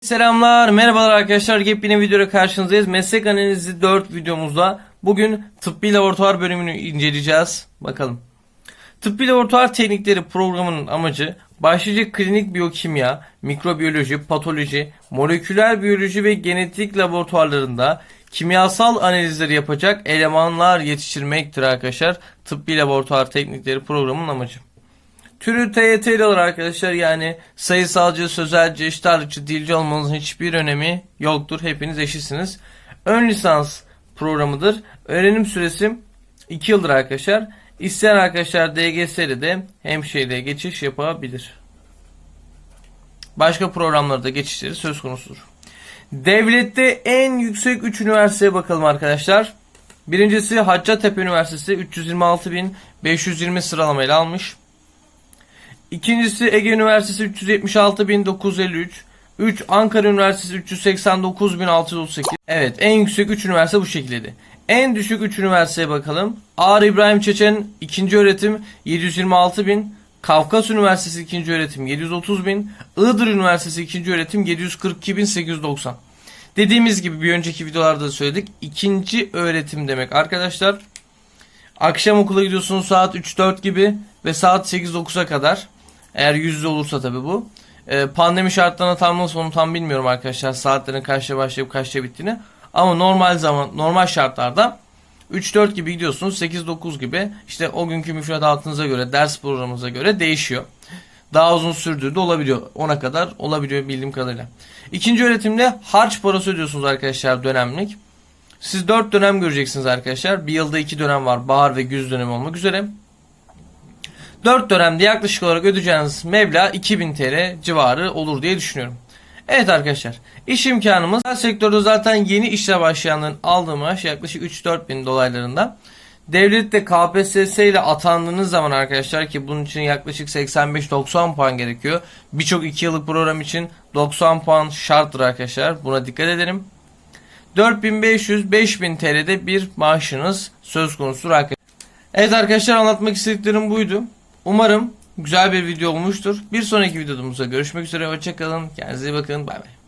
Selamlar, merhabalar arkadaşlar. Yepyeni videoda karşınızdayız. Meslek analizi 4 videomuzda bugün tıbbi laboratuvar bölümünü inceleyeceğiz. Bakalım. Tıbbi laboratuvar teknikleri programının amacı başlıca klinik biyokimya, mikrobiyoloji, patoloji, moleküler biyoloji ve genetik laboratuvarlarında kimyasal analizleri yapacak elemanlar yetiştirmektir arkadaşlar. Tıbbi laboratuvar teknikleri programının amacı. Türü TYT'li olur arkadaşlar yani sayısalcı, sözelci, eşit ağırlıkçı, dilci olmanızın hiçbir önemi yoktur. Hepiniz eşitsiniz. Ön lisans programıdır. Öğrenim süresi 2 yıldır arkadaşlar. İsteyen arkadaşlar DGS'li de hemşireliğe geçiş yapabilir. Başka programlarda geçişleri söz konusudur. Devlette en yüksek 3 üniversiteye bakalım arkadaşlar. Birincisi Hacettepe Üniversitesi 326.520 sıralamayla almış. İkincisi Ege Üniversitesi 376.953. 3 Ankara Üniversitesi 389.638. Evet en yüksek 3 üniversite bu şekildeydi. En düşük 3 üniversiteye bakalım. Ağrı İbrahim Çeçen 2. öğretim 726.000. Kafkas Üniversitesi 2. öğretim 730.000. Iğdır Üniversitesi 2. öğretim 742.890. Dediğimiz gibi bir önceki videolarda da söyledik. İkinci öğretim demek arkadaşlar. Akşam okula gidiyorsunuz saat 3-4 gibi ve saat 8-9'a kadar. Eğer yüzde olursa tabi bu. Ee, pandemi şartlarına tam nasıl onu tam bilmiyorum arkadaşlar. Saatlerin kaçta başlayıp kaçta bittiğini. Ama normal zaman normal şartlarda 3-4 gibi gidiyorsunuz 8-9 gibi işte o günkü müfredatınıza göre ders programınıza göre değişiyor. Daha uzun sürdüğü de olabiliyor. Ona kadar olabiliyor bildiğim kadarıyla. İkinci öğretimde harç parası ödüyorsunuz arkadaşlar dönemlik. Siz 4 dönem göreceksiniz arkadaşlar. Bir yılda 2 dönem var. Bahar ve güz dönemi olmak üzere. 4 dönemde yaklaşık olarak ödeyeceğiniz meblağ 2000 TL civarı olur diye düşünüyorum. Evet arkadaşlar iş imkanımız sektörde zaten yeni işe başlayanların aldığı maaş yaklaşık 3-4 bin dolaylarında. Devlette KPSS ile atandığınız zaman arkadaşlar ki bunun için yaklaşık 85-90 puan gerekiyor. Birçok 2 yıllık program için 90 puan şarttır arkadaşlar. Buna dikkat edelim. 4500-5000 TL'de bir maaşınız söz konusudur arkadaşlar. Evet arkadaşlar anlatmak istediklerim buydu. Umarım güzel bir video olmuştur. Bir sonraki videomuzda görüşmek üzere. Hoşçakalın. Kendinize iyi bakın. Bay bay.